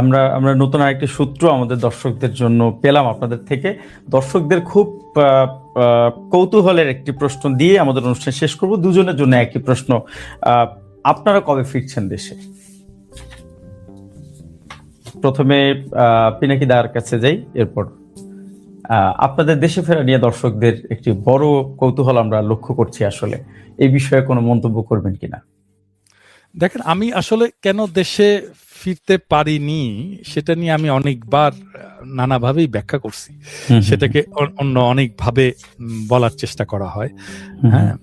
আমরা আমরা নতুন আরেকটি সূত্র আমাদের দর্শকদের জন্য পেলাম আপনাদের থেকে। দর্শকদের খুব কৌতূহলের একটি প্রশ্ন দিয়ে আমাদের অনুষ্ঠান শেষ করব। দুজনের জন্য একই প্রশ্ন আপনারা কবে ফিরছেন দেশে? প্রথমে পিনাকি দার কাছে যাই, এরপর আপনাদের দেশে ফেরা নিয়ে দর্শকদের একটি বড় কৌতূহল আমরা লক্ষ্য করছি আসলে। এই বিষয়ে কোনো মন্তব্য করবেন কিনা? দেখেন আমি আসলে কেন দেশে ফিরতে পারিনি সেটা নিয়ে আমি অনেকবার নানাভাবেই ব্যাখ্যা করছি। সেটাকে অন্য অনেকভাবে বলার চেষ্টা করা হয়। হ্যাঁ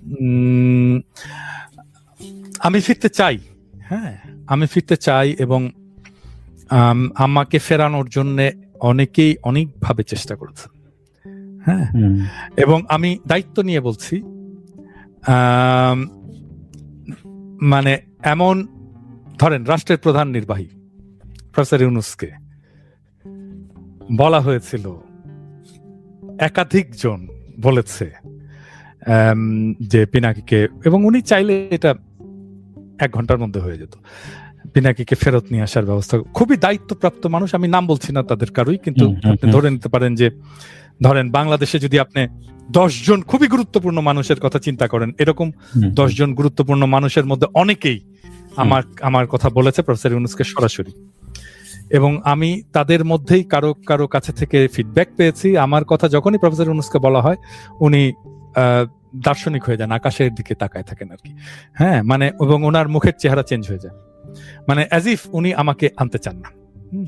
আমি ফিরতে চাই। হ্যাঁ আমি ফিরতে চাই এবং আমাকে ফেরানোর জন্যে অনেকেই অনেকভাবে চেষ্টা করেছে। হ্যাঁ এবং আমি দায়িত্ব নিয়ে বলছি। মানে এমন ধরেন রাষ্ট্রের প্রধান নির্বাহী প্রফেসর ইউনুসকে বলা হয়েছিল একাধিক জন বলেছে যে পিনাকিকে এবং উনি চাইলে এটা এক ঘণ্টার মধ্যে হয়ে যেত পিনাকিকে ফেরত নিয়ে আসার ব্যবস্থা। খুবই দায়িত্বপ্রাপ্ত মানুষ আমি নাম বলছি না তাদের কারোই কিন্তু আপনি ধরে নিতে পারেন যে ধরেন বাংলাদেশে যদি আপনি দশ জন খুবই গুরুত্বপূর্ণ মানুষের কথা চিন্তা করেন এরকম হুম, দশ জন গুরুত্বপূর্ণ মানুষের মধ্যে অনেকেই আমার আমার কথা বলেছে প্রফেসর ইউনুসকে সরাসরি। এবং আমি তাদের মধ্যেই কারও কারও কাছে থেকে ফিডব্যাক পেয়েছি। আমার কথা যখনই প্রফেসর ইউনুসকে বলা হয় উনি আহ, দার্শনিক হয়ে যান আকাশের দিকে তাকায় থাকেন আর কি। হ্যাঁ মানে এবং ওনার মুখের চেহারা চেঞ্জ হয়ে যায়। মানে অ্যাজ ইফ উনি আমাকে আনতে চান না। হুম।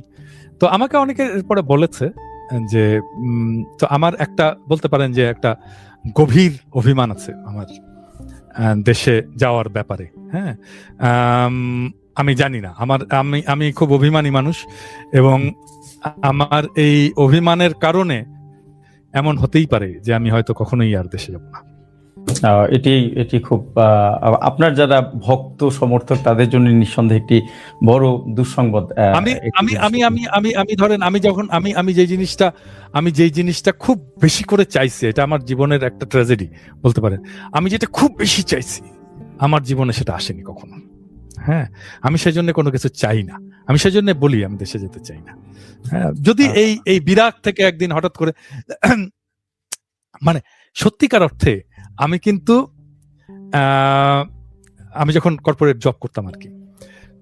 তো আমাকে অনেকে এরপরে বলেছে যে তো আমার একটা, বলতে পারেন যে একটা গভীর অভিমান আছে আমার দেশে যাওয়ার ব্যাপারে হ্যাঁ? আমি জানি না। আমার, আমি আমি খুব অভিমানী মানুষ এবং আমার এই অভিমানের কারণে এমন হতেই পারে যে আমি হয়তো কখনোই আর দেশে যাব না। এটি এটি খুব আপনার যারা ভক্ত সমর্থক তাদের জন্য নিঃসন্দেহে একটি বড় দুঃসংবাদ আমি আমি আমি আমি আমি আমি ধরেন আমি যখন আমি আমি যে জিনিসটা আমি যেই জিনিসটা খুব বেশি করে চাইছি এটা আমার জীবনের একটা ট্র্যাজেডি বলতে পারেন। আমি যেটা খুব বেশি চাইছি আমার জীবনে সেটা আসেনি কখনো। হ্যাঁ আমি সেজন্য কোনো কিছু চাই না। আমি সেজন্য বলি আমি দেশে যেতে চাই না। হ্যাঁ যদি। এই এই বিরাট থেকে একদিন হঠাৎ করে মানে সত্যিকার অর্থে আমি কিন্তু আমি যখন কর্পোরেট জব করতাম আর কি,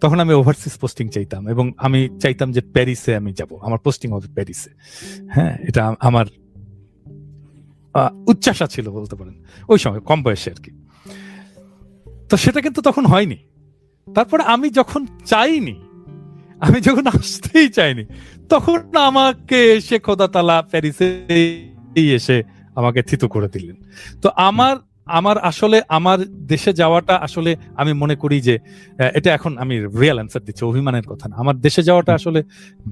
তখন আমি ওভারসিজ পোস্টিং চাইতাম এবং আমি চাইতাম যে প্যারিসে আমি যাব, আমার পোস্টিং হবে প্যারিসে হ্যাঁ এটা আমার উচ্চাসা ছিল বলতে পারেন, ওই সময় কম বয়সে আর কি। তো সেটা কিন্তু তখন হয়নি। তারপরে আমি যখন চাইনি, আমি যখন আসতেই চাইনি, তখন আমাকে এসে খোদা তালা প্যারিসে এসে আমাকে থিতু করে দিলেন। তো আমার আমার আসলে আমার দেশে যাওয়াটা আসলে আমি মনে করি যে এটা এখন আমি রিয়েল অ্যান্সার দিচ্ছি অভিমানের কথা না। আমার দেশে যাওয়াটা আসলে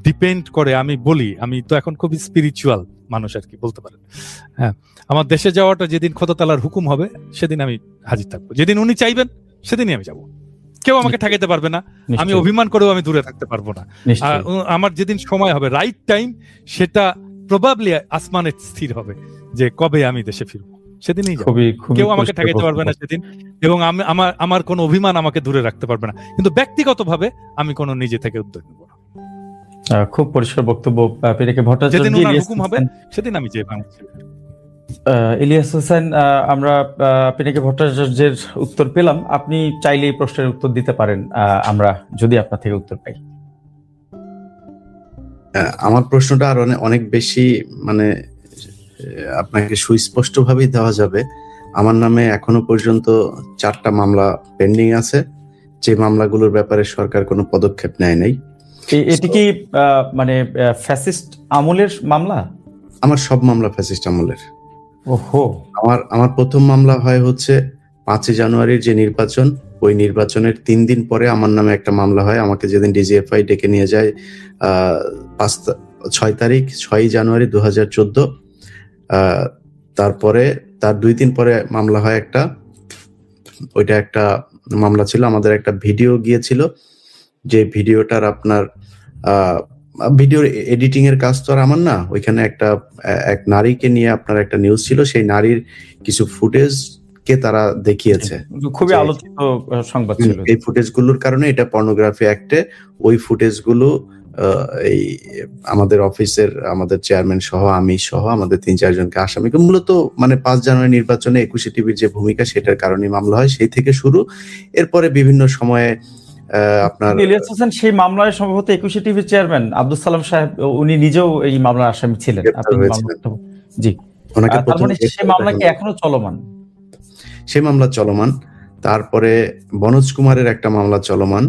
ডিপেন্ড করে আমি বলি আমি তো এখন খুবই স্পিরিচুয়াল মানুষ আর কি বলতে পারেন। হ্যাঁ আমার দেশে যাওয়াটা যেদিন খোদাতালার হুকুম হবে সেদিন আমি হাজির থাকব। যেদিন উনি চাইবেন সেদিনই আমি যাব। কেউ আমাকে ঠেকাইতে পারবে না আমি অভিমান করেও আমি দূরে থাকতে পারব না। আমার যেদিন সময় হবে রাইট টাইম সেটা প্রবাবলি আসমানে স্থির হবে যে কবে আমি দেশে ফিরবো। সেদিনই খুবই কেউ আমাকে ঠেকাইতে পারবে না সেদিন এবং আমি আমার আমার কোনো অভিমান আমাকে দূরে রাখতে পারবে না। কিন্তু ব্যক্তিগতভাবে আমি কোনো নিজে থেকে উদ্যোগ নেব না। খুব পরিষ্কার বক্তব্য পেরেকে ভট্টাচার্য যেদিন ওনার হুকুম হবে সেদিন আমি যে ইলিয়াস হোসেন আহ, আমরা পিনাকি ভট্টাচার্যের উত্তর পেলাম। আপনি চাইলে এই প্রশ্নের উত্তর দিতে পারেন আহ, আমরা যদি আপনার থেকে উত্তর পাই। আমার প্রশ্নটা আর অনেক বেশি মানে আপনাকে সুস্পষ্ট ভাবেই দেওয়া যাবে। আমার নামে এখনও পর্যন্ত চারটা মামলা পেন্ডিং আছে। যে মামলাগুলোর ব্যাপারে সরকার কোনো পদক্ষেপ নেয় নাই। এটি কি মানে ফ্যাসিস্ট আমলের মামলা? আমার সব মামলা ফ্যাসিস্ট আমলের। ওহো। আমার আমার প্রথম মামলা হয় হচ্ছে পাঁচই জানুয়ারির যে নির্বাচন ওই নির্বাচনের তিন দিন পরে আমার নামে একটা মামলা হয়। আমাকে যেদিন ডিজিএফআই ডেকে নিয়ে যায় পাঁচ ছয় তারিখ, ছয়ই জানুয়ারি দু হাজার চোদ্দ তারপরে, তার দুই দিন পরে মামলা হয় একটা। ওইটা একটা মামলা ছিল, আমাদের একটা ভিডিও গিয়েছিল। যে ভিডিওটার আপনার ভিডিওর এডিটিং এর কাজ তো আর আমার না। ওইখানে একটা এক নারীকে নিয়ে আপনার একটা নিউজ ছিল। সেই নারীর কিছু ফুটেজ কে তারা দেখিয়েছে খুবই আলোচিত সংবাদ ছিল। এই ফুটেজগুলোর কারণে এটা পর্নোগ্রাফি অ্যাক্টে ওই ফুটেজগুলো আহ, এই আমাদের অফিসের আমাদের চেয়ারম্যান সহ আমি সহ আমাদের তিন চারজনকে আসামি মূলত মানে পাঁচ জানুয়ারি নির্বাচনে একুশে টিভির যে ভূমিকা সেটার কারণে মামলা হয় সেই থেকে শুরু। এরপরে বিভিন্ন সময়ে আপনার ইলিয়াস হোসেন সেই মামলায় সম্ভবত একুশে টিভি চেয়ারম্যান আব্দুল সালাম সাহেব উনি নিজেও এই মামলার আসামি ছিলেন। জি। ওনাকে মানে সেই মামলা কি এখনও চলমান? সেই মামলা চলমান। তারপরে বনোজ কুমারের একটা মামলা চলমান।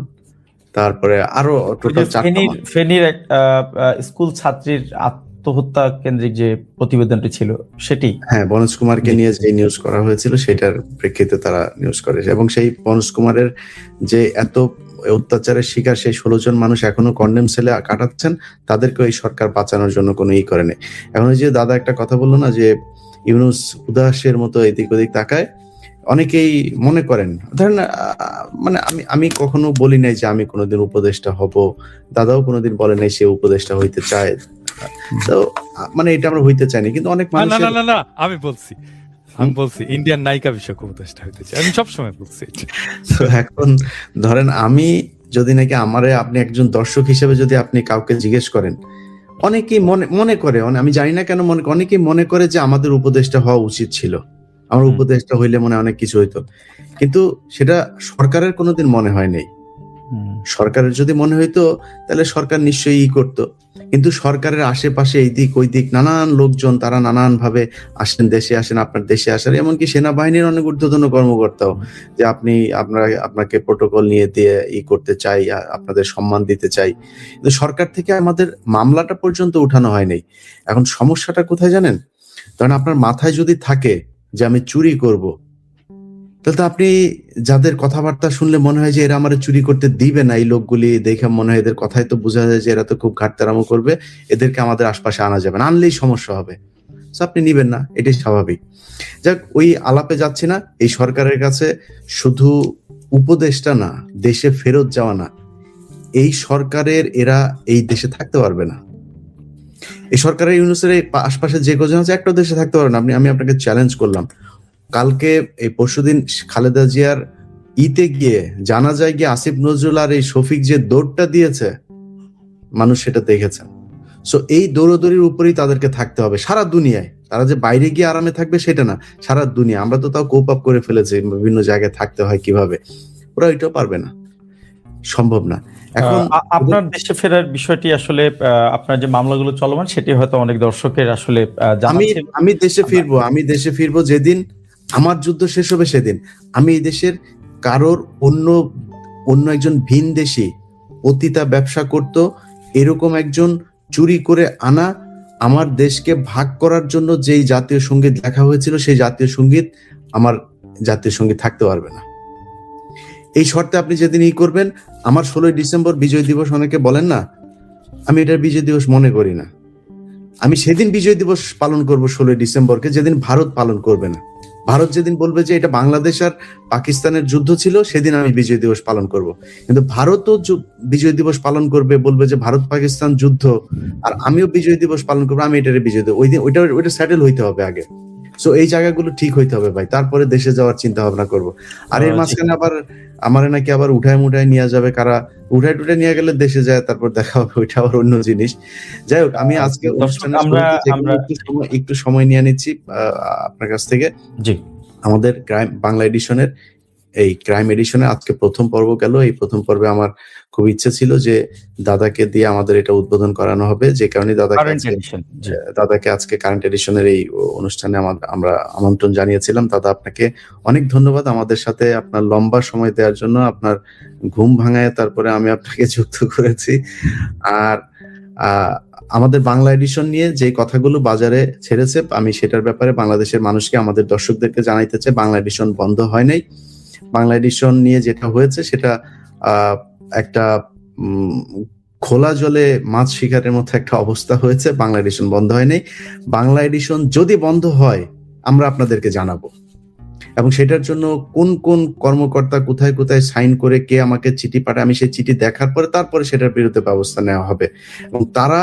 তারপরে আরও টোটাল ফেনীর স্কুল ছাত্রীর আত্মহত্যা কেন্দ্রিক যে প্রতিবেদনটি ছিল সেটি? হ্যাঁ বনোজ কুমারকে নিয়ে যে নিউজ করা হয়েছিল সেটার প্রেক্ষিতে তারা নিউজ করে। এবং সেই বনোজ কুমারের যে এত অত্যাচারের শিকার সেই ষোলো জন মানুষ এখনও কন্ডেম সেলে কাটাচ্ছেন তাদেরকে এই সরকার বাঁচানোর জন্য কোনো ই করেনি। এখন যে দাদা একটা কথা বলল না যে ইউনুস উদাসের মতো এদিক ওদিক তাকায় অনেকেই মনে করেন ধরেন মানে আমি আমি কখনো বলি নাই যে আমি কোনোদিন উপদেষ্টা হব। দাদাও কোনোদিন বলে নাই সে উপদেষ্টা হইতে চায়। তো মানে এটা আমরা হইতে চাইনি কিন্তু অনেক না না না না আমি বলছি আমি বলছি ইন্ডিয়ান নায়িকা বিষয়ক উপদেষ্টা হইতে চাই আমি সবসময় বলছি তো এখন ধরেন আমি যদি নাকি আমারে আপনি একজন দর্শক হিসেবে যদি আপনি কাউকে জিজ্ঞেস করেন অনেকেই মনে মনে করে আমি জানি না কেন মনে অনেকেই মনে করে যে আমাদের উপদেশটা হওয়া উচিত ছিল। আমার উপদেশটা হইলে মনে অনেক কিছু হইতো। কিন্তু সেটা সরকারের কোনোদিন মনে হয় নাই। সরকারের যদি মনে হইতো তাহলে সরকার নিশ্চয়ই ই করতো। কিন্তু সরকারের আশেপাশে এই দিক ওই দিক নানান লোকজন তারা নানান ভাবে আসেন দেশে আসেন আপনার দেশে আসেন এমনকি সেনাবাহিনীর অনেক ঊর্ধ্বতন কর্মকর্তাও যে আপনি আপনারা আপনাকে প্রোটোকল নিয়ে দিয়ে ই করতে চাই আপনাদের সম্মান দিতে চাই। কিন্তু সরকার থেকে আমাদের মামলাটা পর্যন্ত উঠানো হয়নি এখন সমস্যাটা কোথায় জানেন? কারণ আপনার মাথায় যদি থাকে যে আমি চুরি করব। তাহলে তো আপনি যাদের কথাবার্তা শুনলে মনে হয় যে এরা আমার চুরি করতে দিবে না, এই লোকগুলি দেখে মনে হয় এদের কথাই তো বোঝা যায় যে এরা তো খুব ঘাটতারামো করবে, এদেরকে আমাদের আশপাশে আনা যাবে না, আনলেই সমস্যা হবে। আপনি নিবেন না, এটাই স্বাভাবিক। যাক, ওই আলাপে যাচ্ছি না, এই সরকারের কাছে শুধু উপদেশটা না, দেশে ফেরত যাওয়া না, এই সরকারের এরা এই দেশে থাকতে পারবে না। এই সরকারের ইউনুসের এই আশপাশে যে কজন আছে একটা দেশে থাকতে পারবে না। আপনি আমি আপনাকে চ্যালেঞ্জ করলাম। কালকে এই পরশুদিন খালেদা জিয়ার ইতে গিয়ে জানা যায় গিয়ে আসিফ নজরুল আর এই শফিক যে দৌড়টা দিয়েছে, মানুষ সেটা দেখেছেন সো এই দৌড়দৌড়ির উপরেই তাদেরকে থাকতে হবে। সারা দুনিয়ায়। তারা যে বাইরে গিয়ে আরামে থাকবে সেটা না। সারা দুনিয়া আমরা তো তাও কোপ আপ করে ফেলেছি। বিভিন্ন জায়গায় থাকতে হয় কীভাবে। ওরা এটাও পারবে না। সম্ভব না। এখন আপনার দেশে ফেরার বিষয়টি আসলে আপনার যে মামলাগুলো চলমান সেটি হয়তো অনেক দর্শকের আসলে আমি আমি দেশে ফিরবো আমি দেশে ফিরবো যেদিন আমার যুদ্ধ শেষ হবে সেদিন। আমি এই দেশের কারোর অন্য অন্য একজন ভিন দেশি অতীতা ব্যবসা করত এরকম একজন চুরি করে আনা আমার দেশকে ভাগ করার জন্য যেই জাতীয় সংগীত লেখা হয়েছিল সেই জাতীয় সংগীত আমার জাতীয় সংগীত থাকতে পারবে না। এই শর্তে আপনি যেদিন ই করবেন, আমার ষোলোই ডিসেম্বর বিজয় দিবস অনেকে বলেন না, আমি এটার বিজয় দিবস মনে করি না। আমি সেদিন বিজয় দিবস পালন করব ষোলোই ডিসেম্বরকে, যেদিন ভারত পালন করবে না। ভারত যেদিন বলবে যে এটা বাংলাদেশ আর পাকিস্তানের যুদ্ধ ছিল, সেদিন আমি বিজয় দিবস পালন করব। কিন্তু ভারতও বিজয় দিবস পালন করবে, বলবে যে ভারত পাকিস্তান যুদ্ধ, আর আমিও বিজয় দিবস পালন করব, আমি এটারে বিজয় দিবস। ওই দিন ওইটা ওইটা স্যাটেল হইতে হবে আগে। সো এই জায়গাগুলো ঠিক হইতে হবে ভাই। তারপরে দেশে যাওয়ার চিন্তা ভাবনা করব। আর এর মাঝখানে আবার আমার নাকি আবার উঠায় মুঠায় নিয়ে যাবে কারা? উঠায় টুঠায় নিয়ে গেলে দেশে যায় তারপর দেখা হবে ওইটা আবার অন্য জিনিস। যাই হোক আমি আজকে যেগুলো আমরা- একটু সময় নিয়ে নিচ্ছি আপনার কাছ থেকে। জি। আমাদের ক্রাইম বাংলা এডিশনের এই ক্রাইম এডিশনে আজকে প্রথম পর্ব গেল। এই প্রথম পর্বে আমার খুব ইচ্ছে ছিল যে দাদাকে দিয়ে আমাদের এটা উদ্বোধন করানো হবে। যে কারণে দাদাকে কারেন্ট এডিশন জি। দাদাকে আজকে কারেন্ট এডিশনের এই অনুষ্ঠানে আমা- আমরা আমন্ত্রণ জানিয়েছিলাম। দাদা আপনাকে অনেক ধন্যবাদ আমাদের সাথে আপনার লম্বা সময় দেওয়ার জন্য। আপনার ঘুম ভাঙায় তারপরে আমি আপনাকে যুক্ত করেছি। আর আহ, আমাদের বাংলা এডিশন নিয়ে যে কথাগুলো বাজারে ছেড়েছে আমি সেটার ব্যাপারে বাংলাদেশের মানুষকে আমাদের দর্শকদেরকে জানাইতে চাই। বাংলা এডিশন বন্ধ হয় নাই। বাংলা এডিশন নিয়ে যেটা হয়েছে, সেটা একটা খোলা জলে মাছ শিকারের মতো একটা অবস্থা হয়েছে। বাংলা এডিশন বন্ধ হয়নি। বাংলা এডিশন যদি বন্ধ হয়, আমরা আপনাদেরকে জানাব। এবং সেটার জন্য কোন কোন কর্মকর্তা কোথায় কোথায় সাইন করে কে আমাকে চিঠি পাঠায়, আমি সেই চিঠি দেখার পরে তারপরে সেটার বিরুদ্ধে ব্যবস্থা নেওয়া হবে। এবং তারা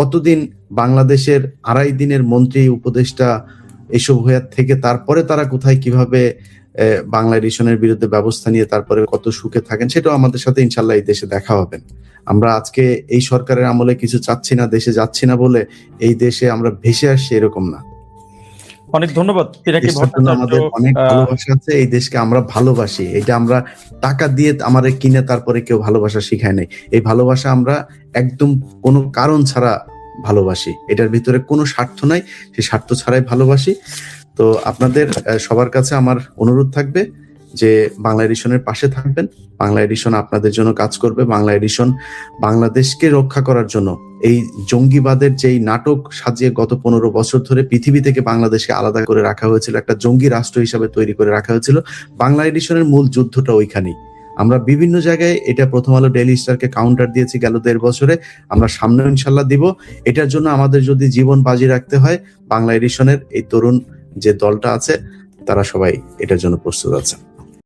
কতদিন বাংলাদেশের আড়াই দিনের মন্ত্রী, উপদেষ্টা এসব হয়ে থেকে তারপরে তারা কোথায় কীভাবে বাংলা এডিশনের বিরুদ্ধে ব্যবস্থা নিয়ে তারপরে কত সুখে থাকেন সেটাও আমাদের সাথে ইনশাল্লাহ এই দেশে দেখা হবে। আমরা আজকে এই সরকারের আমলে কিছু চাচ্ছি না দেশে যাচ্ছি না বলে এই দেশে আমরা ভেসে আসছি এরকম না। অনেক ধন্যবাদ আমাদের অনেক ভালোবাসা আছে এই দেশকে আমরা ভালোবাসি। এটা আমরা টাকা দিয়ে আমাদের কিনে তারপরে কেউ ভালোবাসা শিখায় নাই। এই ভালোবাসা আমরা একদম কোনো কারণ ছাড়া ভালোবাসি। এটার ভিতরে কোনো স্বার্থ নাই সে স্বার্থ ছাড়াই ভালোবাসি। তো আপনাদের সবার কাছে আমার অনুরোধ থাকবে যে বাংলা এডিশনের পাশে থাকবেন। বাংলা এডিশন আপনাদের জন্য কাজ করবে। বাংলা এডিশন বাংলাদেশকে রক্ষা করার জন্য এই জঙ্গিবাদের যেই নাটক সাজিয়ে গত পনেরো বছর ধরে পৃথিবী থেকে বাংলাদেশকে আলাদা করে রাখা হয়েছিল, একটা জঙ্গি রাষ্ট্র হিসাবে তৈরি করে রাখা হয়েছিল, বাংলা এডিশনের মূল যুদ্ধটা ওইখানেই। আমরা বিভিন্ন জায়গায় এটা প্রথম আলো ডেইলি স্টারকে কাউন্টার দিয়েছি গেল দেড় বছরে। আমরা সামনে ইনশাল্লাহ দিব। এটার জন্য আমাদের যদি জীবন বাজি রাখতে হয়, বাংলা এডিশনের এই তরুণ যে দলটা আছে তারা সবাই এটার জন্য প্রস্তুত আছে।